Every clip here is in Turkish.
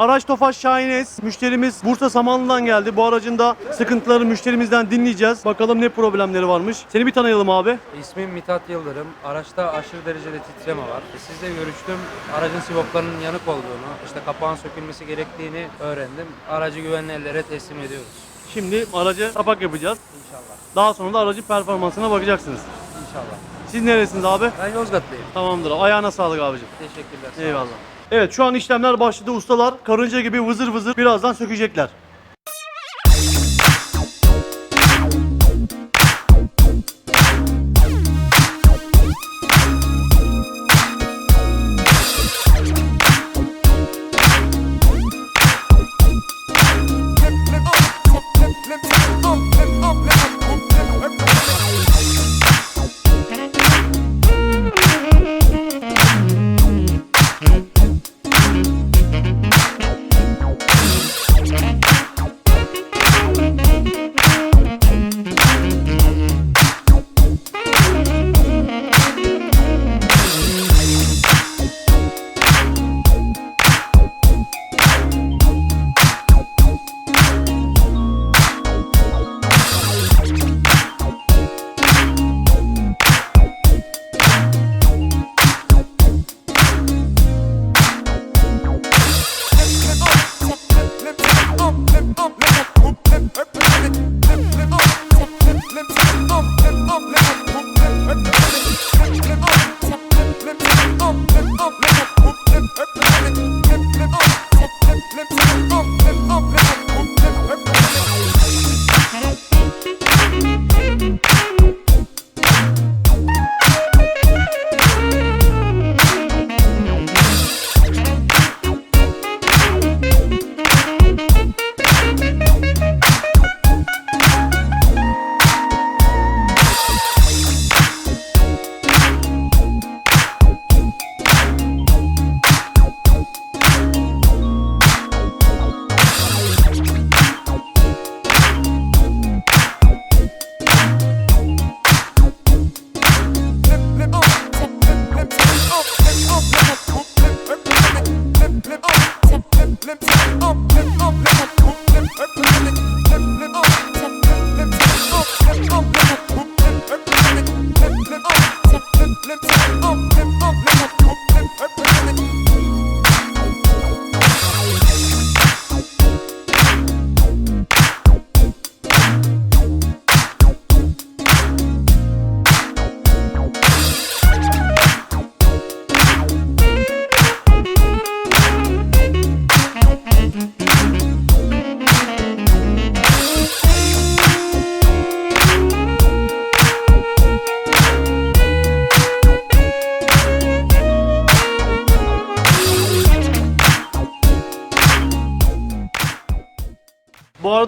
Araç Tofaş Şahines. Müşterimiz Bursa Samanlı'dan geldi. Bu aracın da sıkıntıları müşterimizden dinleyeceğiz. Bakalım ne problemleri varmış. Seni bir tanıyalım abi. İsmim Mithat Yıldırım. Araçta aşırı derecede titreme var. Sizle görüştüm. Aracın sivoplarının yanık olduğunu, işte kapağın sökülmesi gerektiğini öğrendim. Aracı güvenli ellere teslim ediyoruz. Şimdi araca kapak yapacağız. İnşallah. Daha sonra da aracın performansına bakacaksınız. İnşallah. Siz neresiniz abi? Ben Yozgatlıyım. Tamamdır. Ayağına sağlık abicim. Teşekkürler. sağ. Eyvallah. Evet şu an işlemler başladı. Ustalar karınca gibi vızır vızır birazdan sökecekler.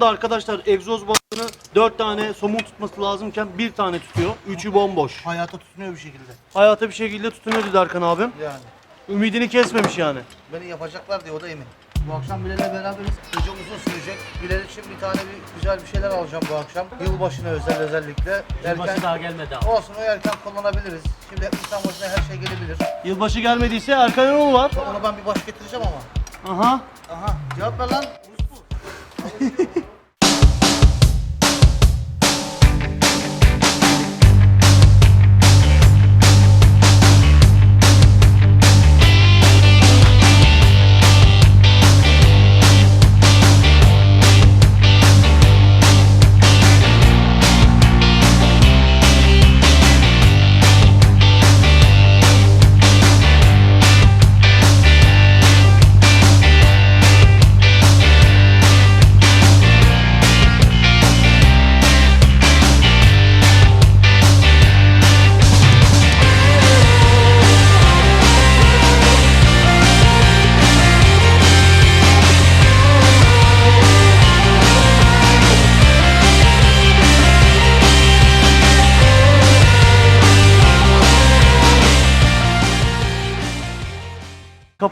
Bu arada arkadaşlar egzoz balonu 4 tane somun tutması lazımken bir tane tutuyor. Üçü bomboş. Hayata tutunuyor bir şekilde. Hayata bir şekilde tutunuyor dedi Erkan abim. Yani. Ümidini kesmemiş yani. Beni yapacaklar diye o da emin. Bu akşam Bilal'le beraberiz. Gece uzun sürecek. Bilal için bir tane bir güzel bir şeyler alacağım bu akşam. Yılbaşına özel özellikle. Erken, daha gelmedi abi. olsun o erken kullanabiliriz. Şimdi insan başına her şey gelebilir. Yılbaşı gelmediyse Erkan Erol var. Onu ben bir baş getireceğim ama. Aha. Aha cevap ver lan. Rus bu.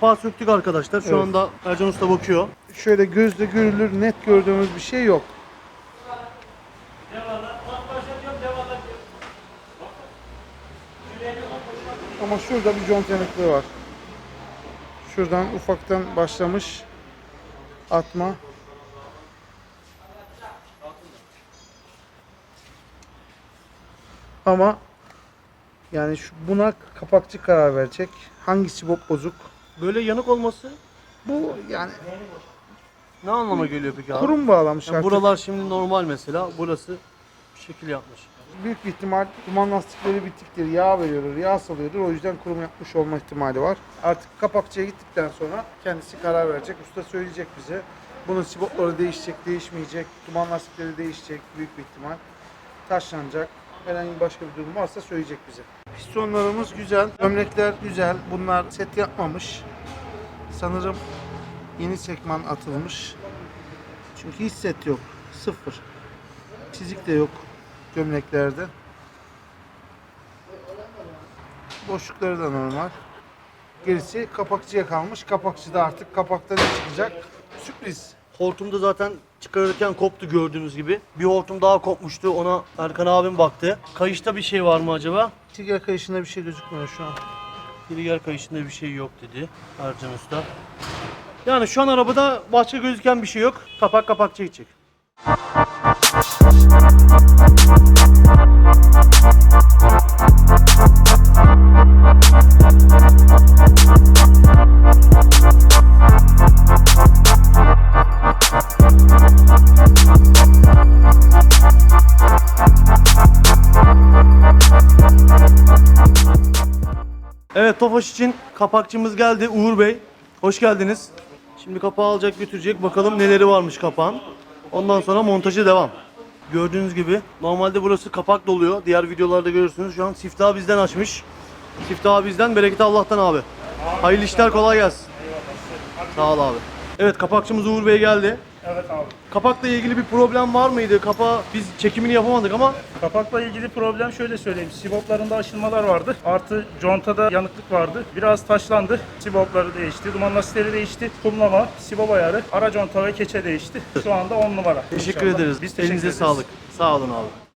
Kapağı söktük arkadaşlar. Şu Evet. anda Ercan Usta bakıyor. şöyle gözle görülür net gördüğümüz bir şey yok. Ama şurada bir conta yanıklığı var. Şuradan ufaktan başlamış. Atma. Ama yani şu buna kapakçı karar verecek. Hangisi bozuk? Böyle yanık olması Bu yani ne anlama geliyor peki abi? kurum bağlamış Yani artık. buralar şimdi normal mesela. Burası bir şekil yapmış. Büyük bir ihtimal duman lastikleri bitiktir, yağ veriyordur, yağ salıyordur. O yüzden kurum yapmış olma ihtimali var. Artık kapakçıya gittikten sonra kendisi karar verecek. Usta söyleyecek bize. Bunun sibopları değişecek, değişmeyecek. Duman lastikleri değişecek büyük bir ihtimal. Taşlanacak. Herhangi başka bir durum varsa söyleyecek bize. Pistonlarımız güzel, gömlekler güzel. Bunlar set yapmamış. Sanırım yeni sekman atılmış. Çünkü hiç set yok. Sıfır. Çizik de yok gömleklerde. Boşlukları da normal. Gerisi kapakçıya kalmış. Kapakçı da artık kapakta ne çıkacak? Sürpriz. Hortumda zaten çıkarırken koptu gördüğünüz gibi. Bir hortum daha kopmuştu. Ona Erkan abim baktı. Kayışta bir şey var mı acaba? Tiger kayışında bir şey gözükmüyor şu an. Trigger kayışında bir şey yok dedi Ercan Usta. Yani şu an arabada başka gözüken bir şey yok. Kapak kapak çekecek. Evet Tofaş için kapakçımız geldi Uğur Bey. Hoş geldiniz. Şimdi kapağı alacak götürecek. Bakalım neleri varmış kapağın. Ondan sonra montajı devam. Gördüğünüz gibi normalde burası kapak doluyor. Diğer videolarda görürsünüz. Şu an siftahı bizden açmış. Siftahı bizden, bereket Allah'tan abi. Hayırlı işler kolay gelsin. Sağ ol abi. Evet kapakçımız Uğur Bey geldi. Evet abi. Kapakla ilgili bir problem var mıydı? Kapağı biz çekimini yapamadık ama Kapakla ilgili problem şöyle söyleyeyim. Siboplarında aşınmalar vardı. Artı contada yanıklık vardı. Biraz taşlandı. Sibopları değişti. Duman lastikleri değişti. Kumlama, sibop ayarı, ara conta ve keçe değişti. Şu anda 10 numara. teşekkür İnşallah. ederiz. Biz teşekkür Elinize ederiz. sağlık. Sağ olun abi.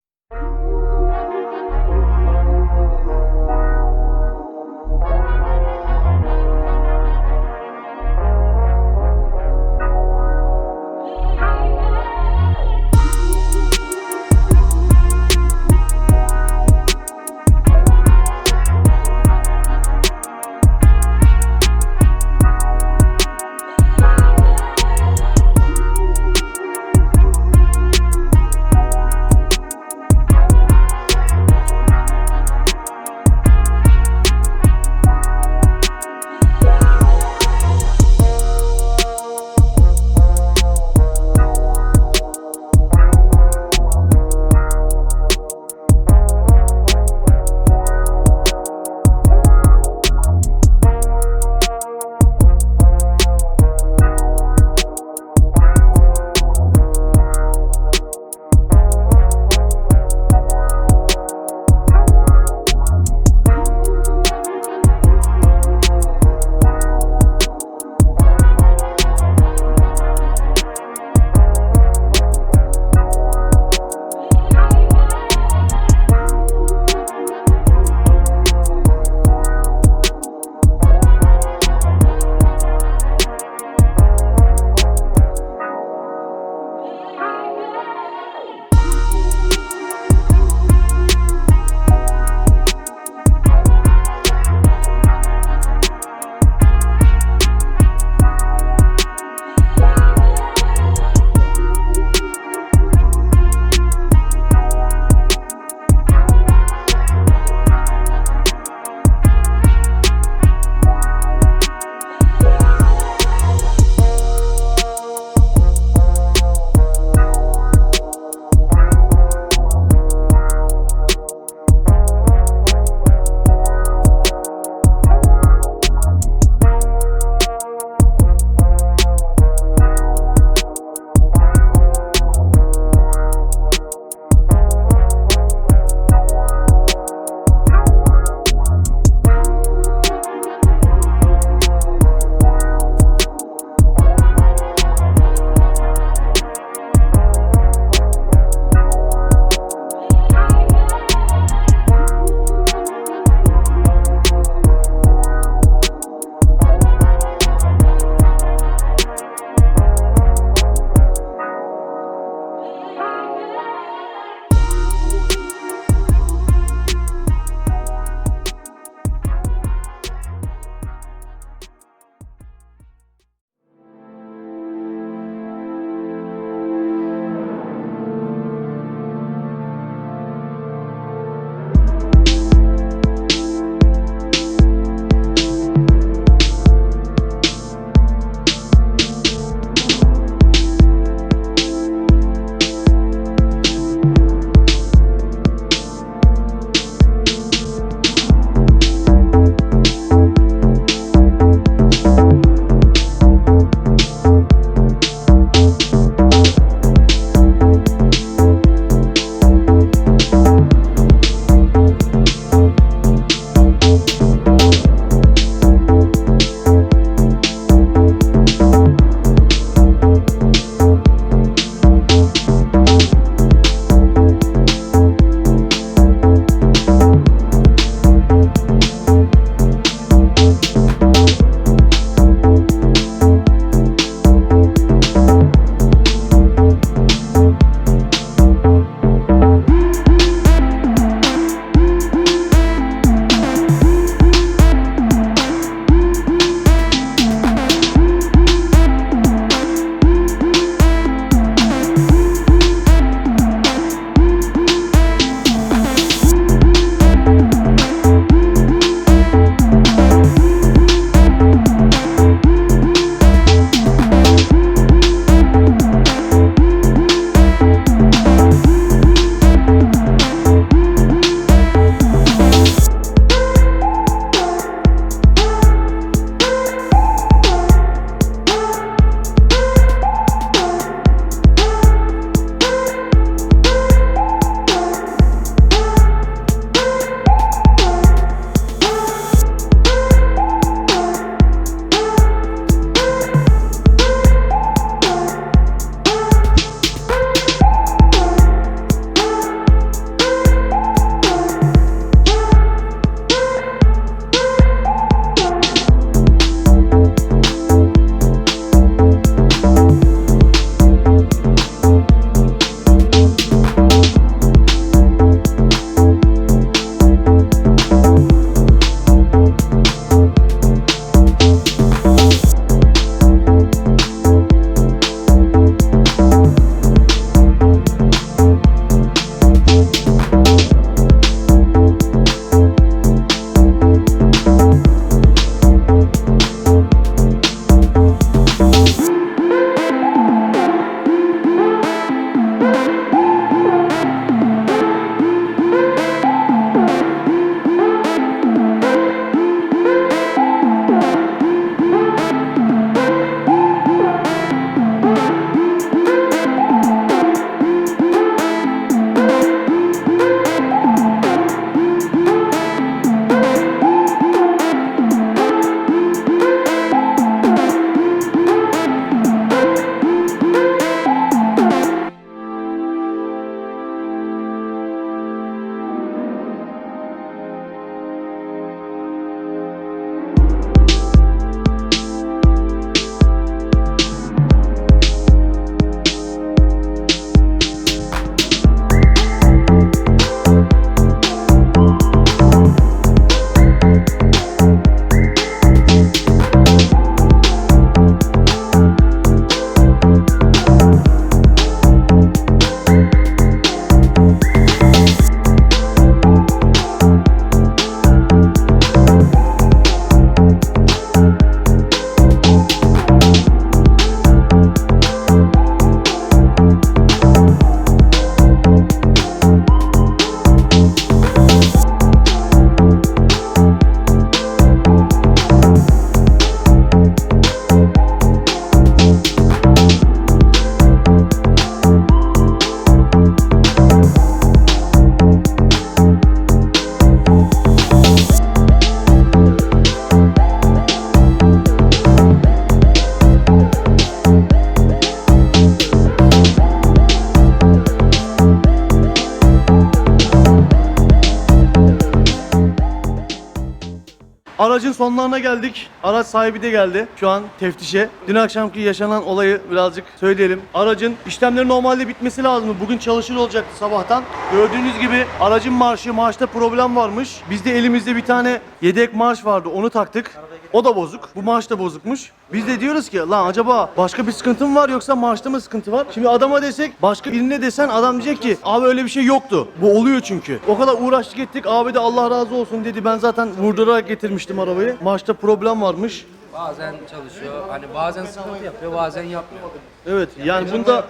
Aracın sonlarına geldik. Araç sahibi de geldi. Şu an teftişe. Dün akşamki yaşanan olayı birazcık söyleyelim. Aracın işlemleri normalde bitmesi lazımdı. Bugün çalışır olacaktı sabahtan. Gördüğünüz gibi aracın marşı, marşta problem varmış. Bizde elimizde bir tane yedek marş vardı. Onu taktık. O da bozuk. Bu marş da bozukmuş. Biz de diyoruz ki lan acaba başka bir sıkıntı mı var yoksa marşta mı sıkıntı var? Şimdi adama desek başka birine desen adam diyecek ki abi öyle bir şey yoktu. Bu oluyor çünkü. O kadar uğraştık ettik. Abi de Allah razı olsun dedi. Ben zaten vurdurarak getirmiştim arabayı. Marşta problem varmış. Bazen çalışıyor. Hani bazen sıkıntı yapıyor, bazen yapmıyor. Evet yani bunda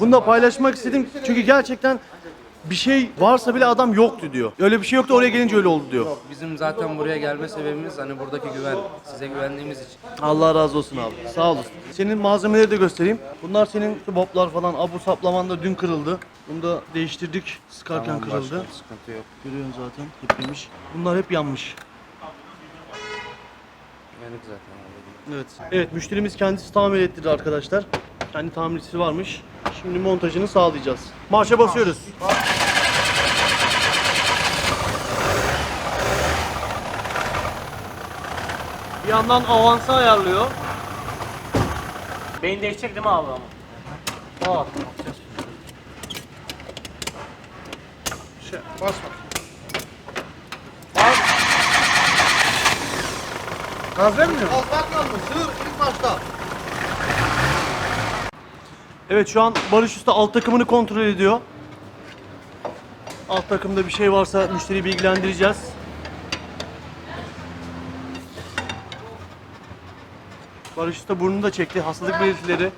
bunda paylaşmak istedim. Çünkü gerçekten bir şey varsa bile adam yoktu diyor. Öyle bir şey yoktu oraya gelince öyle oldu diyor. Bizim zaten buraya gelme sebebimiz hani buradaki güven. Size güvendiğimiz için. Allah razı olsun abi. Sağ olasın. Senin malzemeleri de göstereyim. Bunlar senin boblar falan. Abu saplaman da dün kırıldı. Bunu da değiştirdik. Sıkarken kırıldı. sıkıntı yok. Görüyorsun zaten. Hep yemiş. Bunlar hep yanmış. Yanık zaten. Evet. Evet müşterimiz kendisi tamir ettirdi arkadaşlar. Kendi tamircisi varmış. Şimdi montajını sağlayacağız. Marşa basıyoruz. Bir yandan avansı ayarlıyor. Beyin değişecek değil mi abi ama? Aa, Şey, bas Gaz vermiyor mu? Az vermiyor Sığır ilk başta. Evet şu an Barış Usta alt takımını kontrol ediyor. Alt takımda bir şey varsa müşteriyi bilgilendireceğiz. Barış Usta burnunu da çekti. Hastalık belirtileri.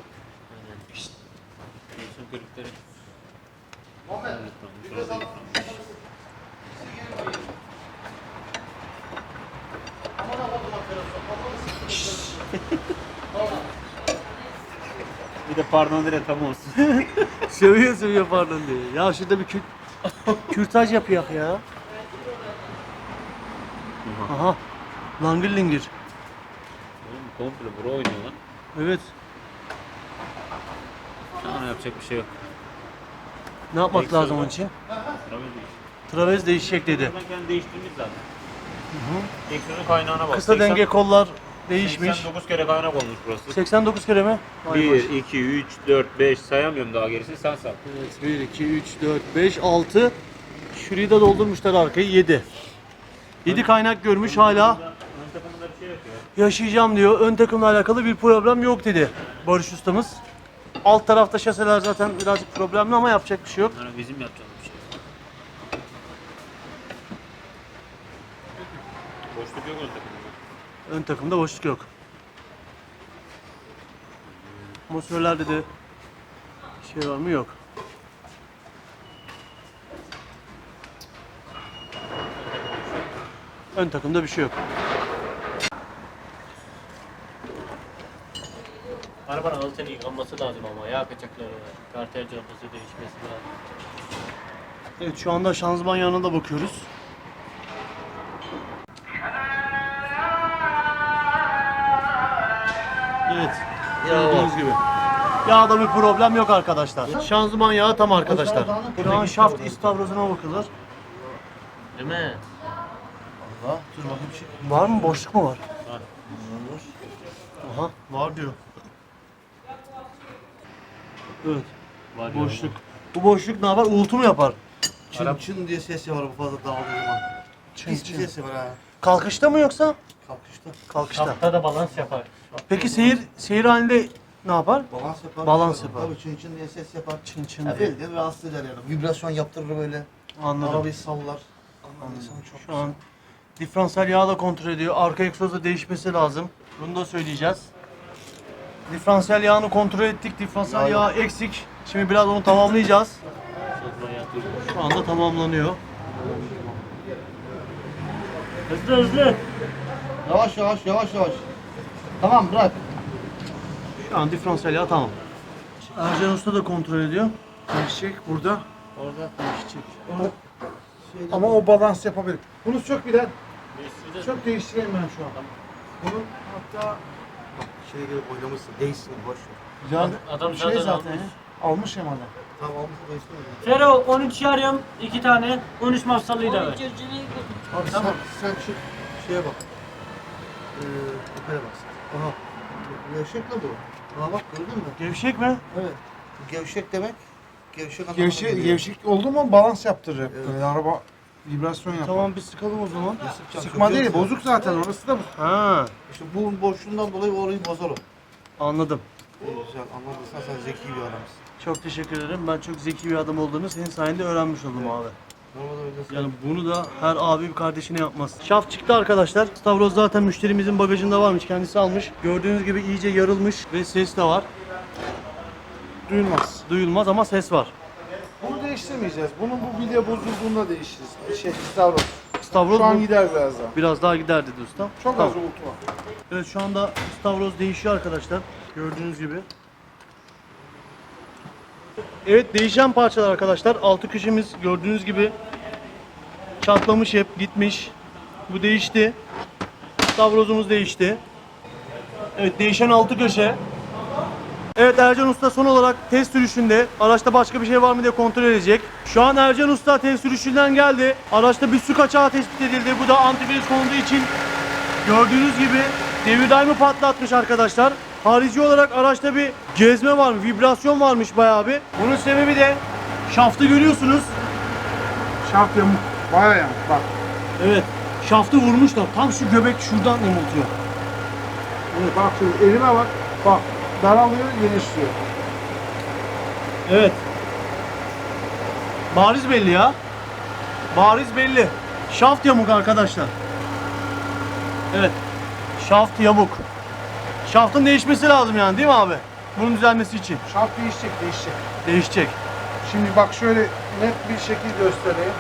Bir de pardon dire tam olsun. Seviyor seviyor pardon diye. Ya şurada bir kür... kürtaj yapıyor ya. Aha. Langır lingir. Oğlum komple bura oynuyor lan. Evet. Ama yapacak bir şey yok. Ne yapmak Peki, lazım onun için? Trafik değil. Travez değişecek dedi. Ben kendi değiştirmiş zaten. Egzozun kaynağına bak. Kısa 80 denge kollar değişmiş. 89 kere kaynak olmuş burası. 89 kere mi? Vay 1, maşallah. 2, 3, 4, 5 sayamıyorum daha gerisini sen say. Evet 1, 2, 3, 4, 5, 6. Şurayı da doldurmuşlar arkayı 7. 7 kaynak görmüş hala Ön takımında bir şey yaşayacağım diyor. Ön takımla alakalı bir problem yok dedi Barış ustamız. Alt tarafta şaseler zaten birazcık problemli ama yapacak bir şey yok. Yani bizim yapacağımız bir şey. yok. Boşluk yok ön takımda. Ön takımda boşluk yok. Mosörlerde de şey var mı? Yok. Ön takımda bir şey yok. Arabanın altını yıkanması lazım ama yağ kaçakları var. Kartel cıratası değişmesi lazım. Evet şu anda şanzıman yağına da bakıyoruz. Yağda bir problem yok arkadaşlar. Şanzıman yağı tam arkadaşlar. Şu an şaft istavrozuna bakılır. Değil mi? Allah dur bakayım şey. Var mı? Boşluk mu var? Var. Aha var diyor. Evet. Var Boşluk. Bu boşluk ne yapar? Uğultu mu yapar? Çın çın diye ses yapar bu fazla dağıldığı zaman. Çın Pis bir çın. ses yapar ha. Kalkışta mı yoksa? Kalkışta. Kalkışta. Şafta da balans yapar. Peki seyir seyir halinde ne yapar? Balans yapar. Balans yapar. Tabii çın çın diye ses yapar. Çın çın Ya diye. bildiğin rahatsız eder yani. Vibrasyon yaptırır böyle. Anladım. Arabayı sallar. Anladıysan çok Şu an diferansiyel yağı da kontrol ediyor. Arka egzoz da değişmesi lazım. Bunu da söyleyeceğiz. Diferansiyel yağını kontrol ettik. Diferansiyel yağı eksik. Şimdi biraz onu tamamlayacağız. Şu anda tamamlanıyor. Hızlı hızlı. Yavaş yavaş yavaş yavaş. Tamam bırak. Şu an diferansiyel yağı tamam. Ercan Usta da kontrol ediyor. Değişecek burada. Orada. Değişecek. Ama o balans yapabilir. Bunu bir Değiştireceğiz. Sök değiştireyim ben şu an. Bunun hatta Şeye göre oynamışsın. Değişsin boş ver. yani Adam şey zaten zaten almış. ya. Almış hem adam. Tamam olmuş değişsin. Fero 13 yarım 2 tane 13 mafsalıyı da ver. Abi sen, sen şu şeye bak. Ee, yukarı bas. Aha. La bu. Aa bak gördün mü? Gevşek mi? Evet. Gevşek demek. Gevşek anlamına Gevşek, geliyor. gevşek oldu mu balans yaptırır hep Evet. Araba vibrasyon yapar. Tamam bir sıkalım o zaman. Sıkacağım, Sıkma değil, sıkacağım. bozuk zaten orası da. Ha, İşte bu boşluğundan dolayı orayı bozar o. anladım. İyi, Güzel anladıysan sen zeki bir adamsın. Çok teşekkür ederim. Ben çok zeki bir adam olduğunu senin sayende öğrenmiş oldum abi. Yani bunu da her abi bir kardeşine yapmaz. Şaf çıktı arkadaşlar. Stavroz zaten müşterimizin bagajında varmış. Kendisi almış. Gördüğünüz gibi iyice yarılmış ve ses de var. Duyulmaz. Duyulmaz ama ses var. Bunu değiştirmeyeceğiz. Bunun bu bilye bozulduğunda değiştiririz. Şey, Stavros. Stavroz Şu an gider biraz daha. biraz daha gider dedi usta. Çok Tamam. az uğultu var. Evet şu anda Stavroz değişiyor arkadaşlar. Gördüğünüz gibi. Evet değişen parçalar arkadaşlar. Altı köşemiz gördüğünüz gibi çatlamış hep gitmiş. Bu değişti. Stavrozumuz değişti. Evet değişen altı köşe. Evet Ercan Usta son olarak test sürüşünde araçta başka bir şey var mı diye kontrol edecek. Şu an Ercan Usta test sürüşünden geldi. Araçta bir su kaçağı tespit edildi. Bu da antifriz konduğu için Gördüğünüz gibi devir daimi patlatmış arkadaşlar. Harici olarak araçta bir gezme var mı? Vibrasyon varmış bayağı bir. Bunun sebebi de şaftı görüyorsunuz. Şaft yamuk. Baya yamuk bak. Evet. Şaftı vurmuşlar. Tam şu göbek şuradan yamultuyor. Evet, bak şimdi elime bak. Bak daralıyor, genişliyor. Evet. Bariz belli ya. Bariz belli. Şaft yamuk arkadaşlar. Evet. Şaft yamuk. Şaftın değişmesi lazım yani değil mi abi? Bunun düzelmesi için. Şaft değişecek, değişecek. Değişecek. Şimdi bak şöyle net bir şekil göstereyim.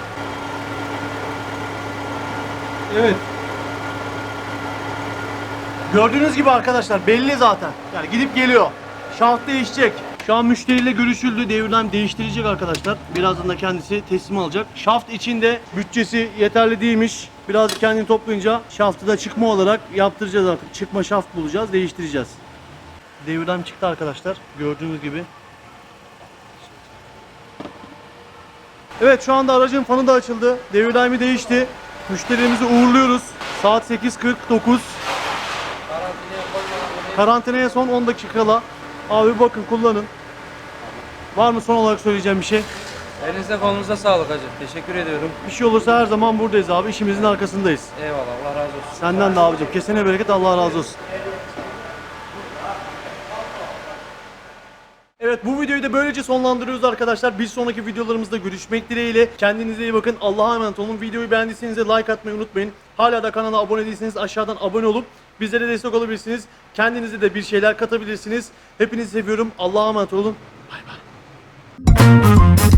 Evet. Gördüğünüz gibi arkadaşlar belli zaten. Yani gidip geliyor. Şaft değişecek. Şu an müşteriyle görüşüldü. Devirden değiştirecek arkadaşlar. Birazdan da kendisi teslim alacak. Şaft içinde bütçesi yeterli değilmiş. Biraz kendini toplayınca şaftı da çıkma olarak yaptıracağız artık. Çıkma şaft bulacağız, değiştireceğiz. Devirden çıktı arkadaşlar. Gördüğünüz gibi. Evet şu anda aracın fanı da açıldı. Devir daimi değişti. Müşterilerimizi uğurluyoruz. Saat 8.49. Karantinaya koymadan Karantinaya son 10 dakika kala. Abi bakın kullanın. Var mı son olarak söyleyeceğim bir şey? Elinize kolunuza sağlık hacı. Teşekkür ediyorum. Bir şey olursa her zaman buradayız abi. İşimizin arkasındayız. Eyvallah Allah razı olsun. Senden de abicim. Kesene bereket Allah razı olsun. Evet bu videoyu da böylece sonlandırıyoruz arkadaşlar. Bir sonraki videolarımızda görüşmek dileğiyle. Kendinize iyi bakın. Allah'a emanet olun. Videoyu beğendiyseniz de like atmayı unutmayın. Hala da kanala abone değilseniz aşağıdan abone olup bizlere destek olabilirsiniz. Kendinize de bir şeyler katabilirsiniz. Hepinizi seviyorum. Allah'a emanet olun. Bay bay.